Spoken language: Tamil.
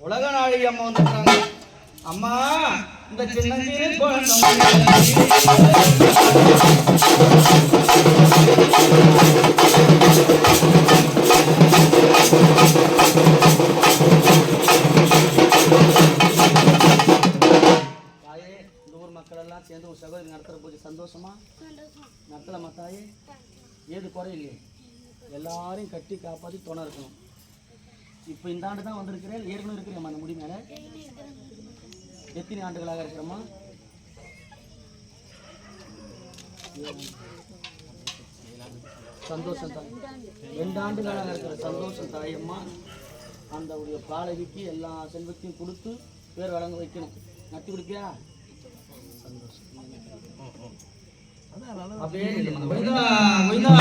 உலக நாளி அம்மா வந்துட்டாங்க அம்மா இந்த சின்ன சின்ன எல்லாம் சேர்ந்து ஒரு சகோதரி நடத்துற போது சந்தோஷமா? நடத்தலாமா தாயே? ஏது குறையில்லையே. எல்லாரையும் கட்டி காப்பாற்றி துணை இருக்கணும். இப்போ இந்த ஆண்டு தான் வந்திருக்கிறேன். ஏற்கனவே இருக்கிறேம்மா அந்த முடி மேலே. எத்தனை ஆண்டுகளாக இருக்கிறோமா சந்தோஷம் தாய். ரெண்டு ஆண்டுகளாக இருக்கிற சந்தோஷம் தாயம்மா. அந்த உடைய பாலகிக்கு எல்லா செல்வத்தையும் கொடுத்து பேர் வழங்க வைக்கணும். நட்டி கொடுப்பியா? அப்படியே நில்லுமா. கோவிந்தா, கோவிந்தா.